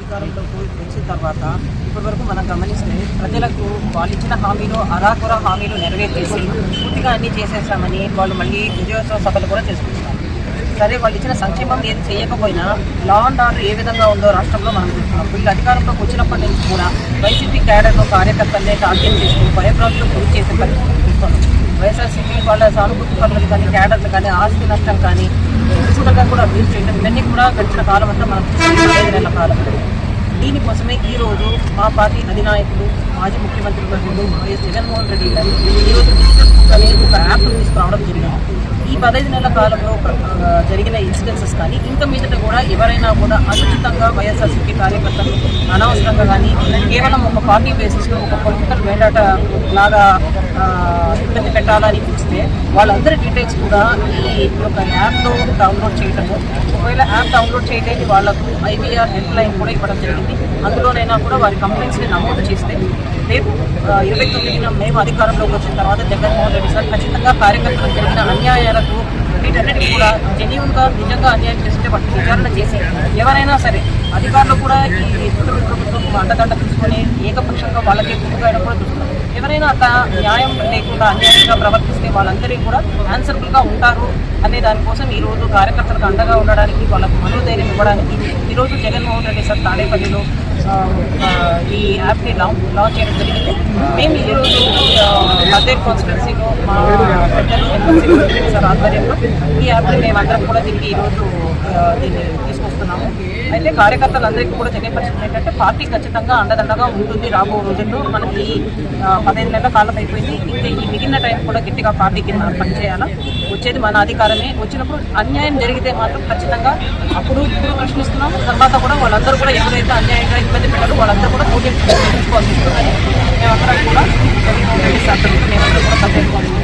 అధికారంలోకి వచ్చిన తర్వాత ఇప్పటి వరకు మనం గమనిస్తే ప్రజలకు వాళ్ళు ఇచ్చిన హామీలు అరాకుర హామీలు నెరవేర్చేసి పూర్తిగా అన్ని చేసేసామని వాళ్ళు మళ్ళీ విజయోత్సవ సభలు కూడా చేసుకుంటున్నారు. సరే వాళ్ళు ఇచ్చిన సంక్షేమం ఏది చేయకపోయినా లా అండ్ ఆర్డర్ ఏ విధంగా ఉందో రాష్ట్రంలో మనం చూస్తున్నాం. వీళ్ళు అధికారంలోకి వచ్చినప్పటి నుంచి కూడా వైసీపీ క్యాడర్లో కార్యకర్తలనే టార్గెట్ చేస్తూ భయప్రాంతులు గురి చేసే పరిస్థితి చూస్తున్నాం. వైఎస్ఆర్సీపీ వాళ్ళ సానుభూతి పనులు కానీ క్యాడర్లు కానీ ఆస్తి నష్టం కానీ చూడగా కూడా అభివృద్ధి చేయడం ఇవన్నీ కూడా గడిచిన కాలం అంతా మనం నెల కాలం. దీనికోసమే ఈ రోజు మా పార్టీ అధినాయకులు మాజీ ముఖ్యమంత్రి వర్యులు వైఎస్ జగన్మోహన్ రెడ్డి గారు ఈరోజు డిజిటల్ బుక్ అనే ఒక యాప్ తీసుకురావడం జరిగింది. ఈ పదహైదు నెలల కాలంలో జరిగిన ఇన్సిడెన్సెస్ కానీ ఇంకా మీదట కూడా ఎవరైనా కూడా అనుచితంగా వైఎస్ఆర్సీపీ కార్యకర్తలు అనవసరంగా కానీ కేవలం ఒక పార్టీ బేసిస్లో ఒక పొలిటికల్ వేడాట లాగా ఇబ్బంది పెట్టాలని చూస్తే వాళ్ళందరి డీటెయిల్స్ కూడా ఈ యొక్క యాప్లో డౌన్లోడ్ చేయటము ఒకవేళ యాప్ డౌన్లోడ్ చేయలేని వాళ్ళకు ఐబీఆర్ హెల్ప్ లైన్ కూడా ఇవ్వడం జరిగింది. అందులోనైనా కూడా వారి కంప్లైంట్స్ని నమోదు చేస్తే రేపు ఇరవై తొమ్మిదిన మేము అధికారంలోకి వచ్చిన తర్వాత జగన్మోహన్ రెడ్డి సార్ ఖచ్చితంగా కార్యకర్తలకు జరిగిన అన్యాయాలకు వీటన్నిటికీ కూడా జెన్యున్గా నిజంగా అన్యాయం చేస్తుంటే వాటిని విచారణ చేసి ఎవరైనా సరే అధికారులు కూడా ఈ ప్రభుత్వం అండదండ తీసుకొని ఏకపక్షంగా వాళ్ళకి ముందుగా కూడా చూస్తున్నారు. ఎవరైనా అట్లా న్యాయం లేకుండా అన్యాయంగా ప్రవర్తిస్తే వాళ్ళందరికీ కూడా ఆన్సరబుల్గా ఉంటారు అనే దానికోసం ఈ రోజు కార్యకర్తలకు అండగా ఉండడానికి వాళ్ళకు మనోధైర్యం ఇవ్వడానికి ఈరోజు జగన్మోహన్ రెడ్డి సార్ తాడేపల్లిలో ఈ యాప్ని లాంచ్ లాంచ్ చేయడం జరిగింది. మేము ఈరోజు మధ్య కాన్స్టిట్యున్సీలో మా సార్ ఆధ్వర్యంలో ఈ యాప్ని మేమందరం కూడా దీనికి ఈరోజు దీన్ని తీసుకొస్తున్నాము. అయితే కార్యకర్తలందరికీ కూడా తెలియపరచడం ఏంటంటే పార్టీ ఖచ్చితంగా అండదండగా ఉంటుంది రాబో రోజుల్లో. మనకి పదహైదు పదిహేను నెలల కాలం అయిపోయింది. ఇంకా ఈ మిగిలిన టైం కూడా గట్టిగా పార్టీకి మనం పనిచేయాలా? వచ్చేది మన అధికారమే. వచ్చినప్పుడు అన్యాయం జరిగితే మాత్రం ఖచ్చితంగా అప్పుడు ఇప్పుడు ప్రశ్నిస్తున్నాము. తర్వాత వాళ్ళందరూ కూడా ఎవరైతే అన్యాయంగా ఇబ్బంది పెట్టారో వాళ్ళందరూ కూడా పోటీ మేము అక్కడ కూడా మేము కూడా